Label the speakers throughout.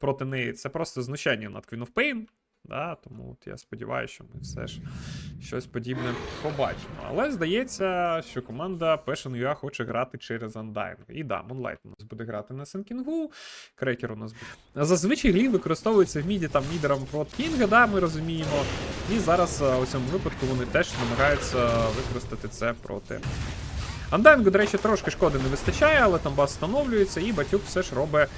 Speaker 1: проти неї це просто знущання над Queen of Pain. Да, тому от я сподіваюся, що ми все ж щось подібне побачимо. Але здається, що команда Passion UA хоче грати через Undying. І да, Moonlight у нас буде грати на Сенкінгу, Крекер у нас буде. Зазвичай глів використовується в міді там лідером проти Кінга, да, ми розуміємо. І зараз е, у цьому випадку вони теж намагаються використати це проти. Андайнгу, до речі, трошки шкоди не вистачає, але там бас встановлюється, і Батюк все ж робить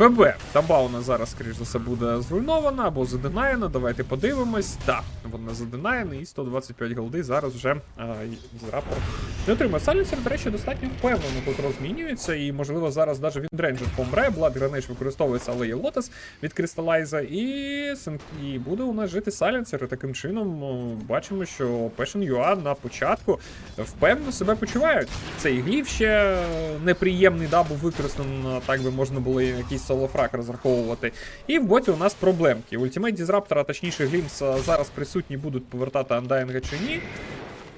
Speaker 1: ФБ. Таба у нас зараз, скоріш за все, буде зруйнована або задинаєна. Давайте подивимось. Так, вона задинаєна, і 125 голди зараз вже зрапор не отримає. Салінсер, до речі, достатньо впевнено тут розмінюється, і, можливо, зараз навіть Віндренджер помре. Blood Granage використовується, але є Лотос від Кристалайза, і, і буде у нас жити Салінсер. І таким чином бачимо, що Passion UA на початку впевнено себе почувають. Цей гліф ще неприємний да, був використаний, так би можна було і якийсь солофраг розраховувати. І в боті у нас проблемки. Ультимейт Дізраптора, точніше, Глімс зараз присутні будуть повертати Андайнга чи ні.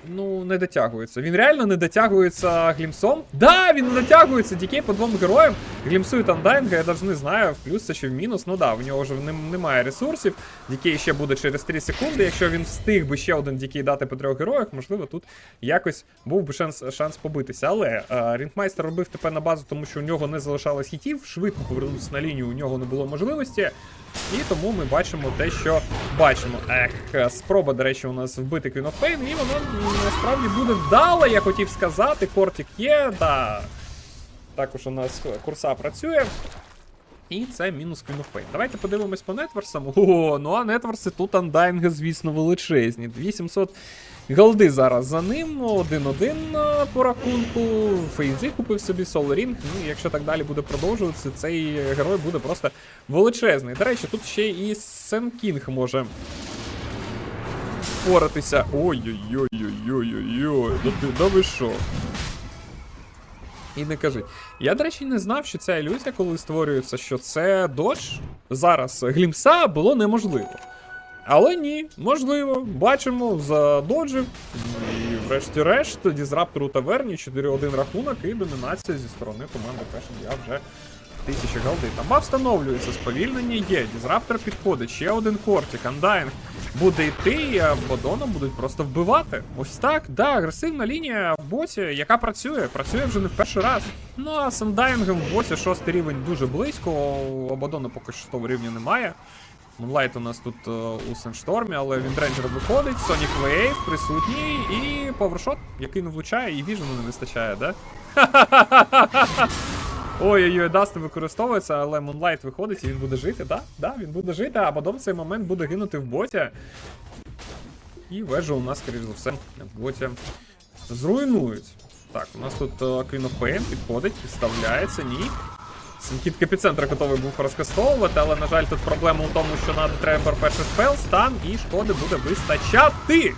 Speaker 1: Ну, не дотягується. Він реально не дотягується глімсом. Да, він не дотягується. Дікей по двом героям. Глімсують Андайнга, я навіть не знаю, в плюс це чи в мінус. Ну да, в нього вже немає ресурсів. Дікей ще буде через 3 секунди. Якщо він встиг би ще один дікей дати по трьох героях, можливо, тут якось був би шанс, шанс побитися. Але е, Рінкмайстер робив ТП на базу, тому що у нього не залишалось хітів. Швидко повернутися на лінію, у нього не було можливості. І тому ми бачимо те, що бачимо. Ех, спроба, до речі, у нас вбити Queen of Pain, і воно насправді буде вдало, я хотів сказати. Кортик є, да. Також у нас курса працює. І це мінус Queen of Pain. Давайте подивимось по нетверсам. О, ну а нетверси тут андайнги, звісно, величезні. 2700 голди зараз за ним. 1-1 а, по рахунку. Фейзи купив собі Ring. Ну, якщо так далі буде продовжуватися, цей герой буде просто величезний. До речі, тут ще і Сен Кінг може впоратися. Ой-ой-ой-ой-ой-ой. Да ти да ви що? І не кажи. Я, до речі, не знав, що ця ілюзія, коли створюється, що це додж зараз глімса було неможливо. Але ні, можливо, бачимо, задоджив. І врешті-решт, дізраптор у таверні 4-1 рахунок і домінація зі сторони команди Passion. Я вже тисячі голди. Там встановлюється, сповільнення є. Дізраптор підходить, ще один кортик, андайнг буде йти, а Бодона будуть просто вбивати. Ось так, да, агресивна лінія в боті, яка працює, працює вже не в перший раз. Ну а з андайнгом в боті шостий рівень дуже близько. У Абадона поки що того рівня немає. Мунлайт у нас тут е, у Сенштормі, але він Віндренджер виходить, Сонік Вейв присутній і повершот, який не влучає, і віжену не вистачає, да? Ой-ой-ой, Даст не використовується, але Мунлайт виходить і він буде жити, да? Да, він буде жити, а Бадом в цей момент буде гинути в боті. І вежу у нас, скоріш за все, в боті зруйнують. Так, у нас тут е, Queen of Pain підходить, підставляється, ні. Синкіт епіцентра готовий був розкастовувати, але, на жаль, тут проблема у тому, що надо треба перший спел, стан, і шкоди буде вистачати.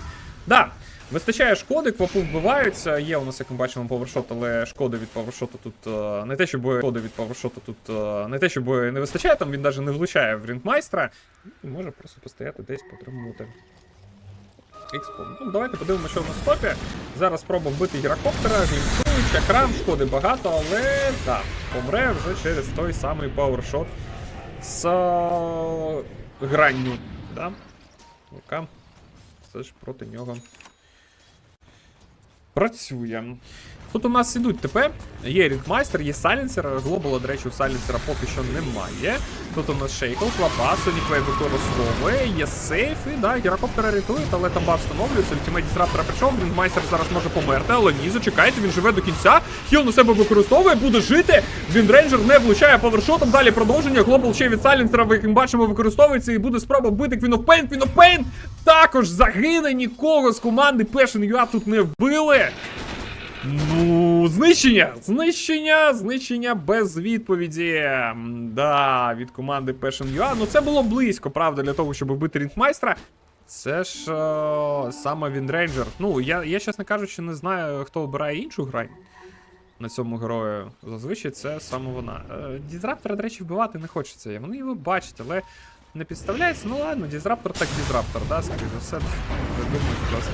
Speaker 1: Да, вистачає шкоди, квапу вбиваються. Є у нас, як ми бачимо, повершот, але шкоди від повершоту тут е, не те, щоб шкоди від повершоту тут е, не те, щоб не вистачає, там він навіть не влучає в рінкмайстра. І може просто постояти десь потримувати. Експо. Ну, давайте подивимося, що в нас топі. Зараз спроба вбити гірокоптера, глімсують, чакрам, шкоди багато, але так, помре вже через той самий пауершот з е, гранню. Да? Яка все ж проти нього працює. Тут у нас ідуть ТП, є рінкмайстер, є сайленсер. Глобала, до речі, у сайленсера поки що немає. Тут у нас шейкл, клапа, Соніквей використовує, є сейф, і да, гірокоптера рятують, але там баф встановлюється. Ультимейт дістраптора прийшов, рінкмайстер зараз може померти, але ні, зачекайте, він живе до кінця. Хіл на себе використовує, буде жити. Віндренджер не влучає повершотом. Далі продовження. Глобал ще від сайленсера, як ми бачимо, використовується і буде спроба вбити of Pain також загине нікого з команди Passion UA тут не вбили. Ну, знищення! Знищення, знищення без відповіді. Да, від команди Passion UA. Ну це було близько, правда, для того, щоб вбити рінкмайстра. Це ж е, саме Віндрейнджер. Ну, я, я, чесно кажучи, не знаю, хто обирає іншу грань на цьому герою. Зазвичай це саме вона. Е, Дізраптора, до речі, вбивати не хочеться. Вони його бачать, але не підставляється. Ну ладно, дізраптор так дізраптор, да, за все. Придумають просто.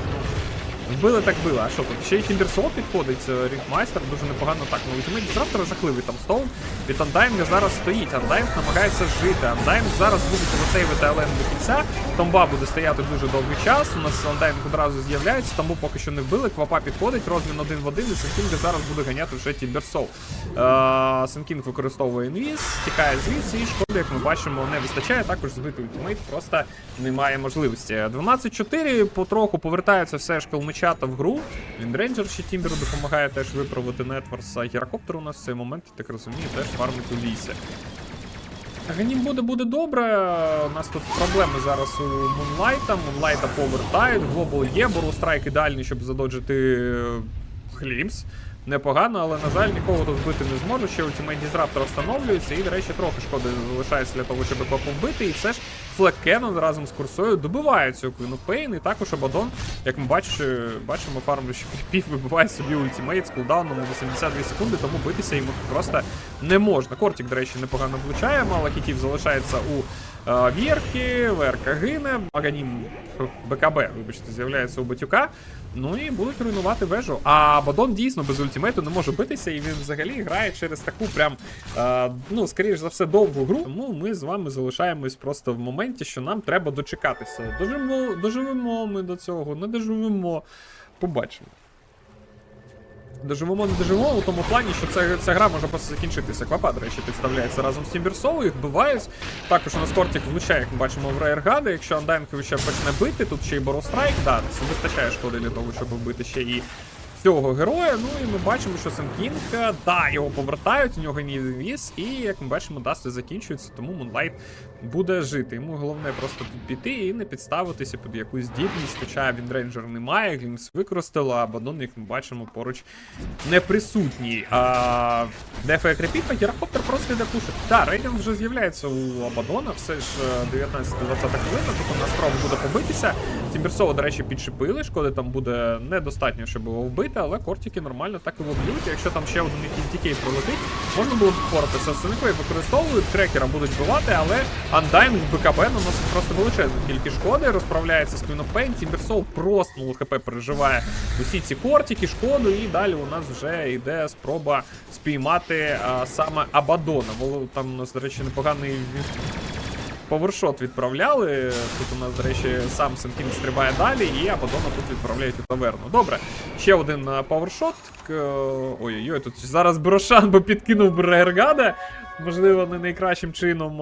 Speaker 1: Вбили так били. А що тут? Ще й Тімберсол підходить, е, Рінгмайстер, дуже непогано так. Ну, ультимейт Дізраптора жахливий там стоун. Від Андайнга зараз стоїть. Андайнг намагається жити. Андайнг зараз буде засейвити ЛН до кінця. Томба буде стояти дуже довгий час. У нас Андайнг одразу з'являється, тому поки що не вбили. Квапа підходить, розмін один в один, і Сенкінга зараз буде ганяти вже Тімберсол. Е, Сенкінг використовує інвіз, тікає звідси, і шкоди, як ми бачимо, не вистачає. Також збити ультимейт просто немає можливості. 12-4 потроху повертаються все ж калмичата в гру. Віндрейнджер ще Тімберу допомагає теж виправити Нетворса. Гірокоптер у нас в цей момент, я так розумію, теж фармить у лісі. Ганім буде буде добре. У нас тут проблеми зараз у Мунлайта. Мунлайта повертають. Глобал є, Бору страйк ідеальний, щоб задоджити е, Хлімс. Непогано, але, на жаль, нікого тут вбити не зможу. Ще ультимейт Дізраптор встановлюється, і, до речі, трохи шкоди залишається для того, щоб Квапу вбити. І все ж Флек Кеннон разом з курсою добиває цю Pain. І також Абадон, як ми бачимо, бачимо, фармлющий кріпів вибиває собі ультимейт з кулдауном на 82 секунди, тому битися йому просто не можна. Кортік, до речі, непогано влучає, мало хітів залишається у е, Вірки, Верка гине, Аганім БКБ, вибачте, з'являється у Батюка. Ну і будуть руйнувати вежу. А Бадон дійсно без ультимейту не може битися, і він взагалі грає через таку прям, е, ну, скоріш за все, довгу гру. Тому ми з вами залишаємось просто в моменті, що нам треба дочекатися. Доживемо, доживемо ми до цього, не доживемо. Побачимо. Доживемо, не доживемо у тому плані, що ця, ця гра може просто закінчитися. Квапа, до речі, підставляється разом з Тімберсоу, їх вбивають. Також у нас Кортік влучає, як ми бачимо, в Рейергади. Якщо Андайнко ще почне бити, тут ще й Борострайк, да, це вистачає шкоди для того, щоб вбити ще і цього героя. Ну і ми бачимо, що Сенкінг, да, його повертають, у нього ні віз, і як ми бачимо, дасти закінчується, тому Мунлайт буде жити. Йому головне просто тут піти і не підставитися під якусь здібність. Хоча він рейнджер не має, Глімс використала, а Бадон, як ми бачимо, поруч не присутній. А дефає крепіта, Герокоптер просто йде пушить. Так, рейтинг вже з'являється у Абадона, все ж е, 19-20 хвилина, тут у нас спроба буде побитися. Тімберсова, до речі, підшипили, шкоди там буде недостатньо, щоб його вбити, але кортики нормально так його б'ють. Якщо там ще один якийсь дікей пролетить, можна було б впоратися. Синикої використовують, трекера будуть вбивати, але в БКБ наносить просто величезну кількість шкоди, розправляється з Queen of просто ну, ХП переживає усі ці кортики, шкоду, і далі у нас вже йде спроба спіймати а, саме Абадона. Бо Там у нас, до речі, непоганий Повершот відправляли. Тут у нас, до речі, сам Сенкін стрибає далі, і Абадона тут відправляють у таверну. Добре, ще один повершот. павершот. Ой-ой-ой, тут зараз Брошан би підкинув Брергада. Можливо, не найкращим чином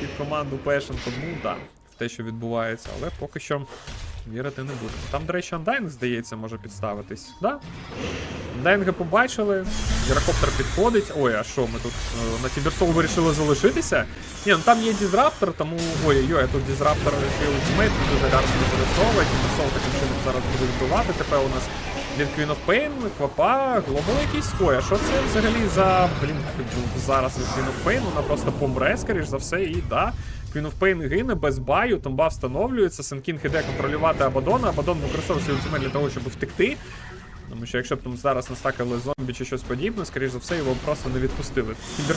Speaker 1: під команду Пешен, тому в те, що відбувається, але поки що вірити не будемо. Там, до речі, андайнг, здається, може підставитись. Да? Андайнга побачили, Гірокоптер підходить. Ой, а що, ми тут е, на Тіберсол вирішили залишитися? Ні, ну там є дізраптор, тому. Ой-ой-ой, а тут дізраптор ще ультимейт дуже гарно використовує. Тіберсол таким чином зараз буде вбивати. Тепер у нас Queen of Pain, Квапа, Глобал якийсь. Ой, а що це взагалі за. Блін, зараз від Queen of Pain, вона просто помре, скоріш за все, і да. Queen of Pain гине без баю, томба встановлюється, Сенкінг іде контролювати Абадона, Абадон використовує свій ультимейт для того, щоб втекти. Тому що якщо б там зараз настакали зомбі чи щось подібне, скоріш за все, його просто не відпустили. Кібер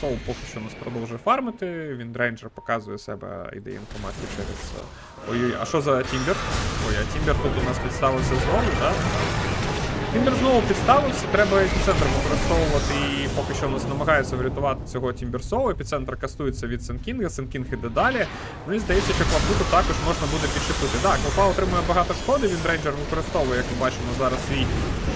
Speaker 1: Соул поки що нас продовжує фармити. Він рейнджер показує себе, і дає інформацію через. е, Ой-ой, а що за Тімбер? Ой, а Тімбер тут у нас підставився знову, так? Тімбер знову підставився, треба епіцентр використовувати і поки що нас намагаються врятувати цього Тімберсоу. Епіцентр кастується від Сенкінга, Сенкінг іде далі. Ну і здається, що Клапуту також можна буде підшипити. Так, Клапа отримує багато шкоди, він рейнджер використовує, як ми бачимо, зараз свій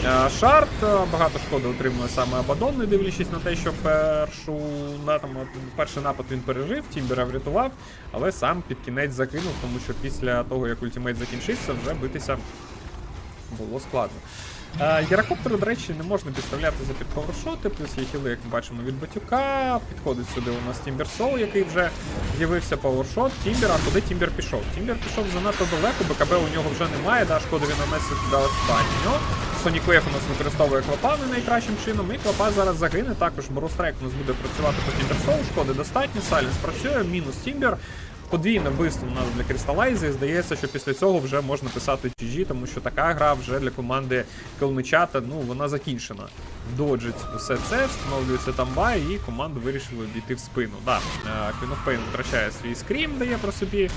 Speaker 1: е, шарт. Багато шкоди отримує саме Абадон, не дивлячись на те, що першу на, там, перший напад він пережив, Тімбера врятував, але сам під кінець закинув, тому що після того, як ультимейт закінчився, вже битися було складно. Е, до речі, не можна підставляти за підповершоти, плюс є хіли, як ми бачимо, від Батюка. Підходить сюди у нас Тімбер Соул, який вже з'явився павершот. Тімбер, а куди Тімбер пішов? Тімбер пішов занадто далеко, БКБ у нього вже немає, да, шкоди він нанесе туди достатньо. Сонік Вейф у нас використовує клапа не найкращим чином, і клапа зараз загине. Також Борострайк у нас буде працювати по Тімбер Соул, шкоди достатньо, Сайленс працює, мінус Тімбер. Подвійне вбивство у нас для Крісталайза, і здається, що після цього вже можна писати GG, тому що така гра вже для команди Калмичата, ну, вона закінчена. Доджить усе це, встановлюється там бай, і команда вирішила обійти в спину. Да, е, Queen of Pain втрачає свій скрім, дає про собі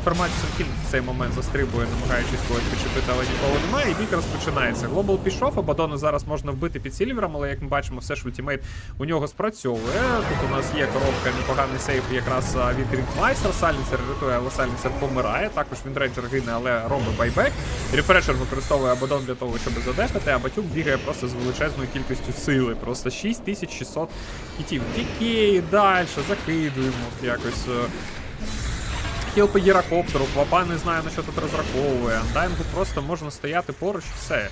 Speaker 1: інформацію Сенкін в цей момент застрибує, намагаючись когось підчепити, але нікого немає. І бік розпочинається. Глобал пішов, Абадона зараз можна вбити під Сільвером, але як ми бачимо, все ж ультимейт у нього спрацьовує. Тут у нас є коробка, непоганий сейф якраз від Рінкмайстер. Сайлінсер рятує, але Сайлінсер помирає. Також він рейнджер гине, але робить байбек. Рефрешер використовує Абадон для того, щоб задешати, а Батюк бігає просто з величезною кількістю сили. Просто 6600 хітів. Тільки далі, закидуємо якось. Е, по гірокоптеру, Квапа не знає на що тут розраховує. Андайнгу просто можна стояти поруч і все.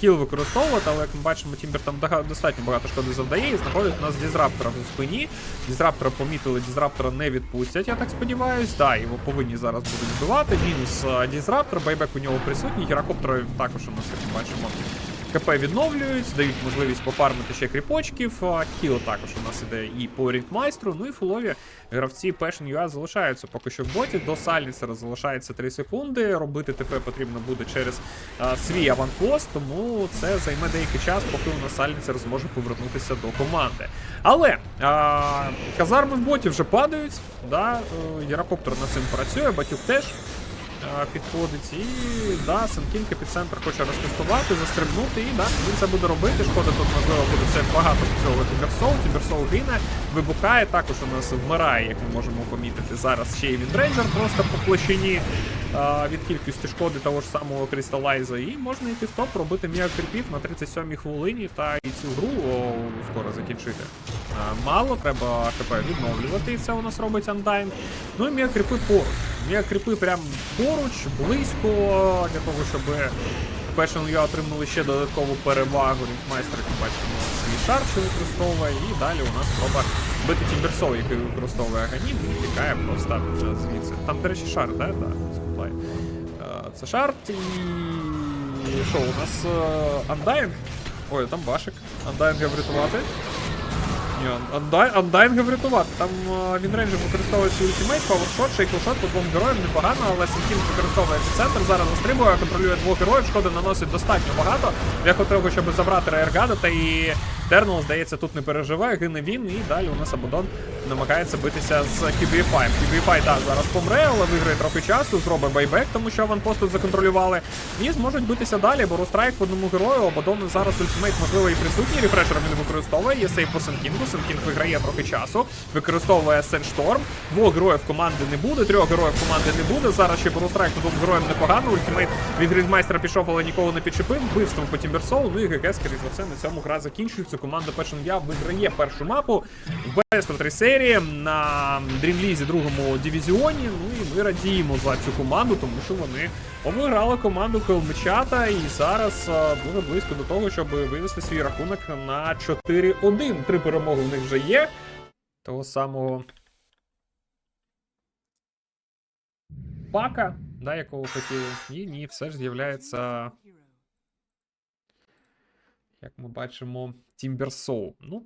Speaker 1: Хіл використовувати, але як ми бачимо, Тімбер там достатньо багато шкоди завдає і знаходить нас дізраптора в спині. Дізраптора помітили, дізраптора не відпустять, я так сподіваюсь. Да, його повинні зараз будуть вбивати. Мінус а, дізраптор, байбек у нього присутній. Гірокоптер також у нас, як ми бачимо. КП відновлюють, дають можливість пофармити ще кріпочків. Хіл також у нас іде і по рінкмайстру. Ну і фулові гравці Passion UA залишаються поки що в боті. До Сайлінсера залишається 3 секунди. Робити ТП потрібно буде через а, свій аванпост, тому це займе деякий час, поки у нас Сайлінсер зможе повернутися до команди. Але а, казарми в боті вже падають. Да, е, над цим працює, Батюк теж підходить. І да, Сенкінг епіцентр хоче розкастувати, застрибнути, і да, він це буде робити. Шкода тут можливо буде це багато цього Берсоу. Тімберсоу гине, вибухає. Також у нас вмирає, як ми можемо помітити. Зараз ще й Віндрейзер просто по площині від кількості шкоди того ж самого Крісталайза. І можна йти в топ, робити міакріпів на 37-й хвилині та і цю гру о, скоро закінчити. Мало, треба ХП відновлювати, і це у нас робить Undying. Ну і міакріпи поруч. Міакріпи прям поруч, близько, для того, щоб Passion UA отримали ще додаткову перевагу. Рінкмайстер, як бачимо, свій шар, що використовує, і далі у нас спроба бити Тімберсоу, який використовує Аганім, і тікає просто звідси. Там, до речі, шар, да? Да, сплай. Е, Це шар, і що, у нас е, Undying? Ой, там Башик. Undying врятувати. Ні, Андайнга врятувати. Там е, він рейнджер використовує свій ультимейт, павершот, шейклшот по двом героям непогано, але Сенкінг використовує епіцентр, зараз застрибує, контролює двох героїв, шкоди наносить достатньо багато. Для того, щоб забрати Рейергада, та і Тернал, здається, тут не переживає, гине він, і далі у нас Абадон намагається битися з QBFI. QBFI, так, зараз помре, але виграє трохи часу, зробить байбек, тому що аванпост тут законтролювали. І зможуть битися далі, бо розстрайк в одному герою. Абадон зараз ультимейт, можливо, і присутній. Рефрешер він використовує. Є сейф по Сенкінгу. Сенкінг виграє трохи часу. Використовує Сеншторм. Двох героїв команди не буде, трьох героїв команди не буде. Зараз ще по двом героям непогано. Ультимейт від Гріндмайстера пішов, але нікого не підчепив. Вбивством по Тімберсоу. Ну і ГГ, скоріш за все, на цьому гра закінчується. Команда Passion Я виграє першу мапу в 3 серії на Дрімлізі другому дивізіоні. Ну і ми радіємо за цю команду, тому що вони обіграли команду Килмичата і зараз а, дуже близько до того, щоб вивести свій рахунок на 4-1. Три перемоги в них вже є. Того самого пака, да, якого хотіли. І ні, все ж з'являється як ми бачимо, Тімбер Соу. Ну,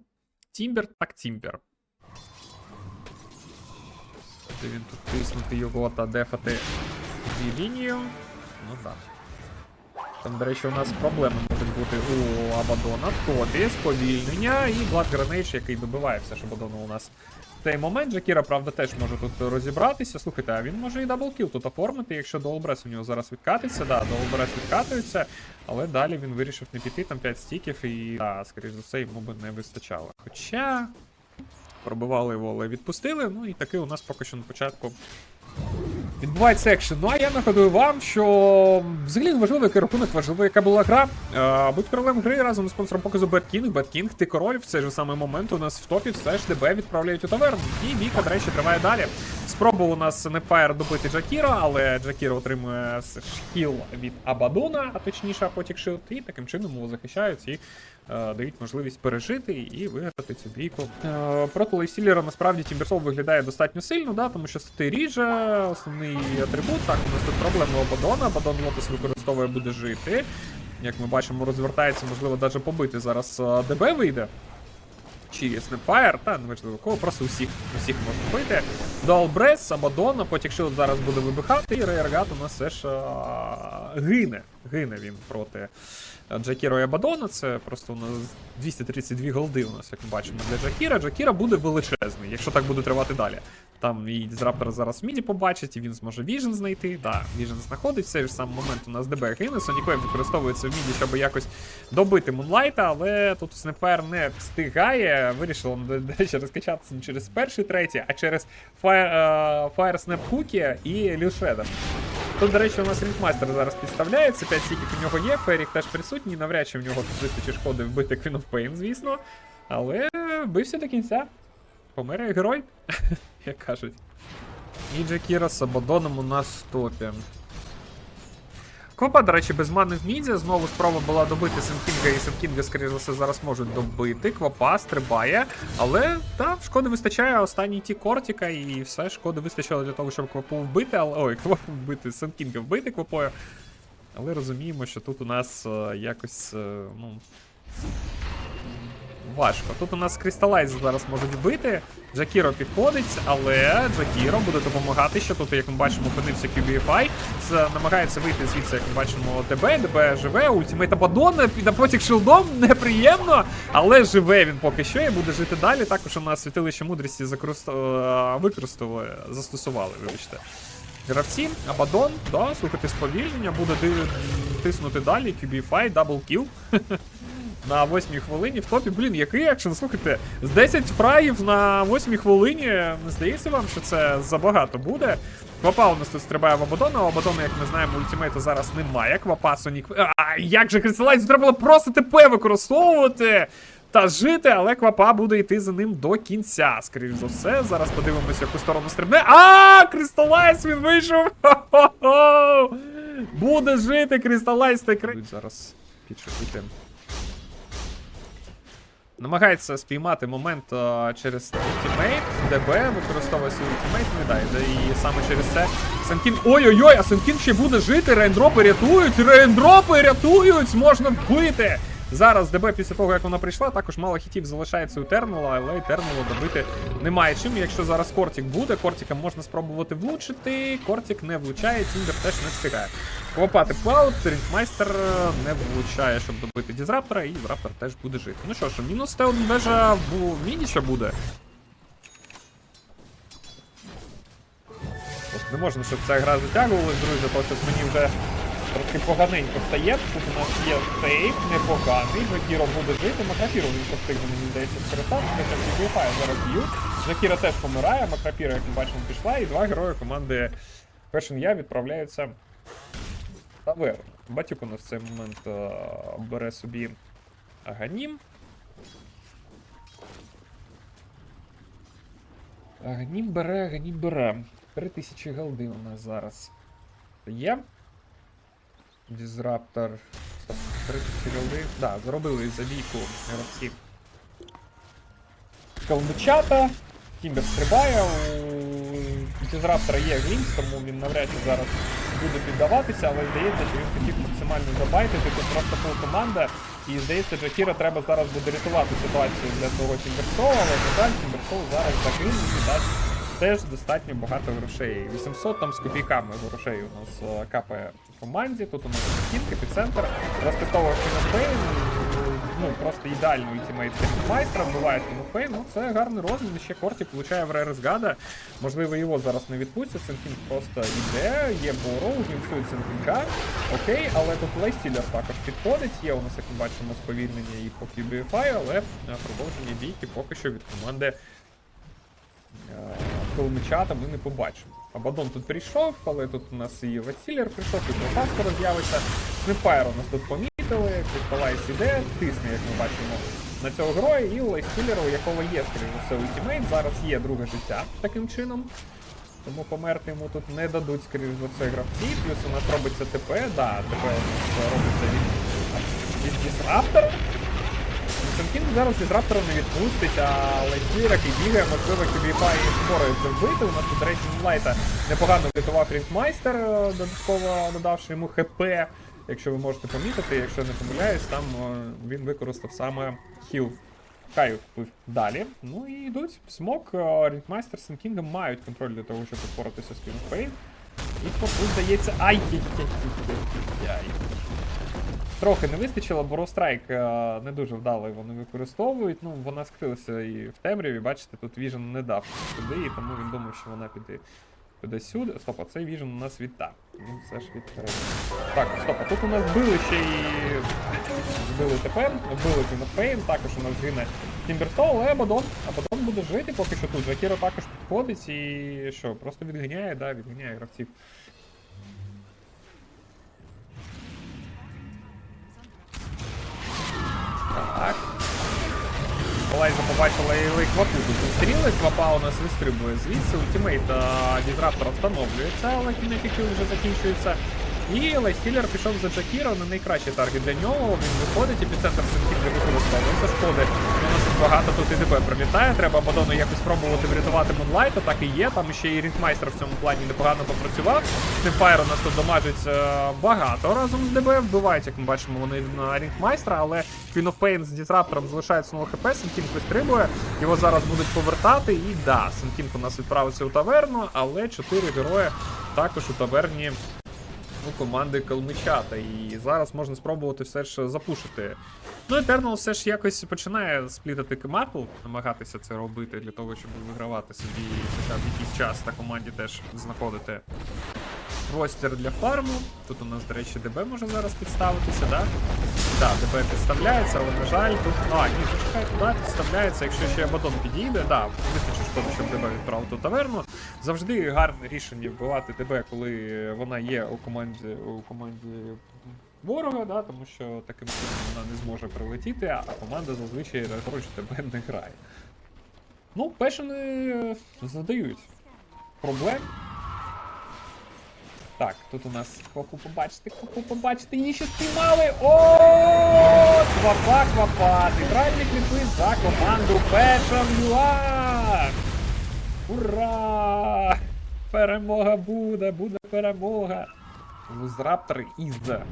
Speaker 1: Тімбер так Тімбер. Де він тут тиснути його та дефати дві лінію. Ну так. Там, до речі, у нас проблеми можуть бути у Абадона. Тобі, сповільнення і Blood Grenade, який добиває все ж Абадона у нас в цей момент. Джакіра, правда, теж може тут розібратися. Слухайте, а він може і даблкіл тут оформити, якщо Долбрес у нього зараз відкатиться. Да, Долбрес відкатується, але далі він вирішив не піти, там 5 стіків, і да, скоріш за все, йому би не вистачало. Хоча пробивали його, але відпустили. Ну і таки у нас поки що на початку Відбувається екшен. Ну а я нагадую вам, що взагалі не важливо, який рахунок, важливо, яка була гра. А, будь королем гри разом з спонсором показу Беткінг. Беткінг, ти король в цей же самий момент у нас в топі все ж ДБ відправляють у таверну. І бійка, до речі, триває далі. Спроба у нас не фаєр добити Джакіра, але Джакіра отримує хіл від Абадона, а точніше Апотік Шилд, і таким чином його захищають і е, дають можливість пережити і виграти цю бійку. Е, проти Лейсілера насправді Тімберсол виглядає достатньо сильно, да, тому що стати ріже, основний атрибут. Так, у нас тут проблема Абадона. Абадон Лотос використовує буде жити. Як ми бачимо, розвертається, можливо, навіть побити зараз е, ДБ вийде. Чи Snapfire, та неважливо кого, просто усіх, усіх можна бити. Дуалбрес, Абадон, а потім якщо зараз буде вибухати, і Рейергат у нас все ж а, гине. Гине він проти а, Джакіро і Абадона. Це просто у нас 232 голди у нас, як ми бачимо, для Джакіра. Джакіра буде величезний, якщо так буде тривати далі. Там і Дізраптор зараз в міді побачить, і він зможе Віжен знайти. Да, Віжен знаходить в цей же самий момент у нас ДБ гине. Сонікоєв використовується в міді, щоб якось добити Мунлайта, але тут Снайпер не встигає. Вирішив, речі, розкачатися не через перший, третій, а через Fire, е, Snap Cookie і Люшеда. Тут, до речі, у нас Рінкмастер зараз підставляється, 5 сіків у нього є, Ферік теж присутній, навряд чи в нього тут вистачить шкоди вбити Queen of Pain, звісно. Але бився до кінця. Помер як герой, як кажуть. І Джекіра з Абадоном у нас топі. Копа, до речі, без мани в міді. Знову спроба була добити Сенкінга, і Сенкінга, скоріш за все, зараз можуть добити. Квапа стрибає. Але так, шкоди вистачає. Останній ті Кортіка, і все, шкоди вистачило для того, щоб квапу вбити. Але ой, квапу вбити, Сенкінга вбити квапою. Але розуміємо, що тут у нас е, якось. е, ну. Важко. Тут у нас Крісталайз зараз можуть вбити. Джакіро підходить, але Джакіро буде допомагати. Ще тут, як ми бачимо, опинився QBFI. Намагається вийти звідси, як ми бачимо, ДБ. ДБ живе. Ультимейт Абадон під напротік шилдом. Неприємно, але живе він поки що і буде жити далі. Також у нас святилище мудрості закорист... е, застосували, вибачте. Гравці, Абадон, да, слухати сповільнення, буде тиснути далі. QBFI, даблкіл. на восьмій хвилині в топі. Блін, який екшен, слухайте, з 10 фраїв на восьмій хвилині. Не здається вам, що це забагато буде. Квапа у нас тут стрибає в Абадона, у Абадона, як ми знаємо, ультимейту зараз немає. Квапа Сонік. А як же Кристалайз, треба було просто ТП використовувати та жити, але квапа буде йти за ним до кінця. Скоріш за все. Зараз подивимося, яку сторону стрибне. А, Кристалайз він вийшов! Хо-хо-хо! Буде жити Кристалайз та кри... Зараз підшипити. Намагається спіймати момент а, через ультимейт, ДБ, використовує свій ультимейт, не дає. Да І саме через це Санкін. Ой-ой-ой, а Санкін ще буде жити, рейндропи рятують, рейндропи рятують, можна вбити. Зараз ДБ після того, як вона прийшла, також мало хітів залишається у Тернула, але Тернула добити немає чим. Якщо зараз Кортік буде, Кортіка можна спробувати влучити. Кортік не влучає, Тіндер теж не встигає. Квапати Клауд, Рінкмайстер не влучає, щоб добити Дізраптора, і Дізраптор теж буде жити. Ну що ж, мінус Стеон Бежа в міні ще буде. Не можна, щоб ця гра затягувалась, друзі, тому що мені вже трохи поганенько стає. Тут у нас є сейф, непоганий, Жакіро буде жити, Макрапіру він постигне, мені здається, скористатися, хоча Бігіфай зараз б'ють. Жакіра теж помирає, Макрапіра, як ми бачимо, пішла, і два герої команди Passion Я відправляються Тавер. Батюк у нас в цей момент е, бере собі Аганім. Аганім бере, Аганім бере. 3000 голди у нас зараз є. Дізраптор. 3000. Да, зробили забійку гравці. Калмичата. Кімбер стрибає. У Дізраптора є глінц, тому він навряд чи зараз буде піддаватися, але здається, що він хотів максимально забайтити. Тут просто пол команда. І здається, Джакіра треба зараз буде рятувати ситуацію для того Тімберсола, але на жаль, Тімберсол зараз загине і дасть теж достатньо багато грошей. 800 там з копійками грошей у нас е, капає команді. Тут у нас кіт, епіцентр, розкастовує Фінопейн. Ну, просто ідеальний ультимейт майстра, вбиває Фінопейн. Ну, це гарний розмін. Ще Корті получає в Рейр. Можливо, його зараз не відпустять. Сенкінг просто йде, є Боро, гінсують Сенкінга. Окей, але тут Лейстілер також підходить. Є у нас, як ми бачимо, сповільнення і по QBFI, але продовження бійки поки що від команди Е, Коломичата ми не побачимо. Абадон тут прийшов, але тут у нас і Василер прийшов, і Клопа скоро з'явиться. Снайпайр у нас тут помітили, Кристалайс іде, тисне, як ми бачимо, на цього героя, і у Лайстілера, у якого є, скоріше все, ультимейт, зараз є друге життя таким чином. Тому померти йому тут не дадуть, скоріше за все, гравці. Плюс у нас робиться ТП, да, ТП робиться від, від Дісраптора. Сенкін зараз від раптора не відпустить, а Лайфір, який бігає, можливо, Кібіфай спорається вбити. У нас тут, речі, Мунлайта непогано врятував Рінкмайстер, е, додатково додавши йому ХП. Якщо ви можете помітити, якщо не помиляюсь, там е, він використав саме хіл. Вплив далі. Ну і йдуть. Смок, е, Рінкмайстер з Сенкінгом мають контроль для того, щоб впоратися з Кінфейн. І попу здається. Ай-яй-яй-яй-яй. Трохи не вистачило, бо Рострайк не дуже вдало вони використовують. Ну, вона скрилася і в темряві, бачите, тут Віжен не дав туди, і тому він думав, що вона піде. Піде сюди. Стоп, а цей Віжен у нас від так. Він все ж від Так, стоп, а тут у нас били ще і. Збили ТП, вбили Кінопейн, також у нас гине Тімберстоу, але Абадон. Абадон буде жити поки що тут. Жакіро також підходить і що, просто відганяє, да, відганяє гравців. Так. Лайза побачила і лейкваку тут зустріли, квапа у нас вистрибує звідси, ультимейт Дізраптора встановлюється, але кінетики вже закінчується. І Лайстілер пішов за Джакіро на найкращий таргет для нього. Він виходить, епіцентр синків не використовується шкоди. Тут багато тут і ДБ прилітає. Треба Бадону якось спробувати врятувати Мунлайта, так і є. Там ще і Рінкмайстер в цьому плані непогано попрацював. Снайпайр у нас тут дамажить е, багато разом з ДБ. Вбивають, як ми бачимо, вони на Рінкмайстра, але Queen of Pain з Дізраптором залишається на ХП, Сенкінг вистрибує. Його зараз будуть повертати. І да, Сенкінг у нас відправиться у таверну, але чотири герої також у таверні у команди Калмичата. І зараз можна спробувати все ж запушити. Ну, Eternal все ж якось починає сплітати кемапл, намагатися це робити для того, щоб вигравати собі хоча б якийсь час на команді теж знаходити простір для фарму. Тут у нас, до речі, ДБ може зараз підставитися, так? Да? Так, да, ДБ підставляється, але на жаль, тут. А, ні, зачекай, туди підставляється, якщо ще Батон підійде, так, да, вистачить шкода, щоб ДБ відправив у таверну. Завжди гарне рішення вбивати ДБ, коли вона є у команді у команді ворога, да, тому що таким чином вона не зможе прилетіти, а команда зазвичай поруч тебе не грає. Ну, пешени задають проблем. Так, тут у нас квапу побачити, квапу побачити, її ще спіймали. О, Квапа, квапа. Нейтральні кліпи за команду Пешен Юа. Ура! Перемога буде, буде перемога. Лузраптор ізда.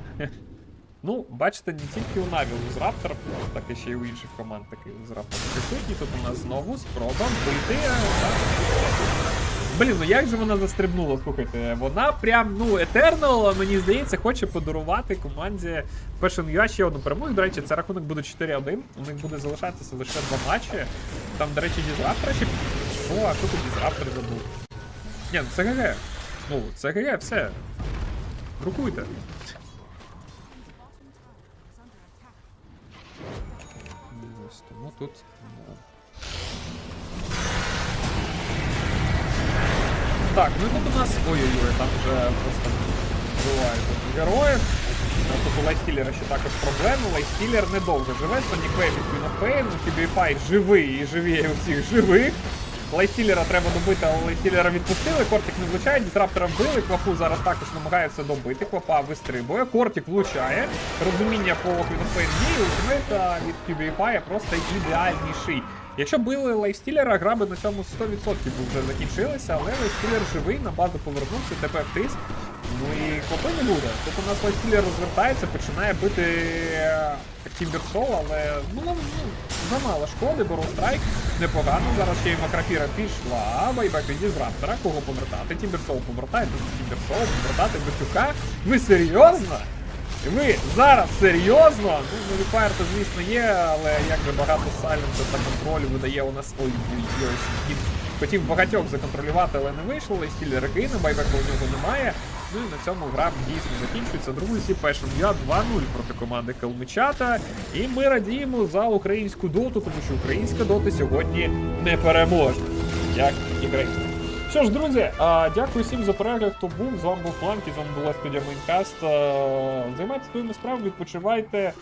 Speaker 1: Ну, бачите, не тільки у Наві Лузраптор, так і ще й у інших команд такий Лузраптор присутній. Тут у нас знову спроба вийти. Блін, ну як же вона застрибнула, слухайте. Вона прям, ну, Eternal, мені здається, хоче подарувати команді Passion ще одну перемогу. До речі, це рахунок буде 4-1. У них буде залишатися лише два матчі. Там, до речі, Дізраптор ще. Що, а тут Дізраптор забув? Ні, ну це ГГ. Ну, це ГГ, все. Друкуйте. Ось тому тут. Так, ну і тут у нас. Ой-ой-ой, там вже просто бувають тут героїв. Ну, Тут у Лайстілера ще також проблеми. Лайстілер недовго живе, Сонік Вей від Queen живий і живіє усіх живих. Лайстілера треба добити, але Лайстілера відпустили, Кортик не влучає, Дізраптора вбили, Квапу зараз також намагається добити, Квапа вистрибує, Кортик влучає, розуміння по Queen of Pain і ультимейт від QBFI просто ідеальніший. Якщо били Лайфстілера, граби на цьому 100% би вже закінчилися, але Лайфстілер живий, на базу повернувся, тепер втис. Ну і клопи не буде. Тут у нас Лайфстілер розвертається, починає бити Тімберсол, але ну, ну замало шкоди, бо страйк непогано. Зараз ще й Макрофіра пішла, байбек від Дізраптора, кого повертати? Тімберсол повертає, Тімберсол, повертати Битюка. Ви серйозно? Ви зараз серйозно? Ну, Modifier то звісно є, але як же багато сайленсу та контролю видає у нас. Ой, ой, ой, хотів багатьох законтролювати, але не вийшло. Стілер гине, байбеку у нього немає. Ну і на цьому гра дійсно закінчується. Друзі, Passion Я 2-0 проти команди Калмичата. І ми радіємо за українську доту, тому що українська дота сьогодні не переможна. Як і грецька. Що ж, друзі, дякую всім за перегляд, хто був. З вами був Фланкі, з вами була студія Майнкаст. Займайтеся своїми справами, відпочивайте.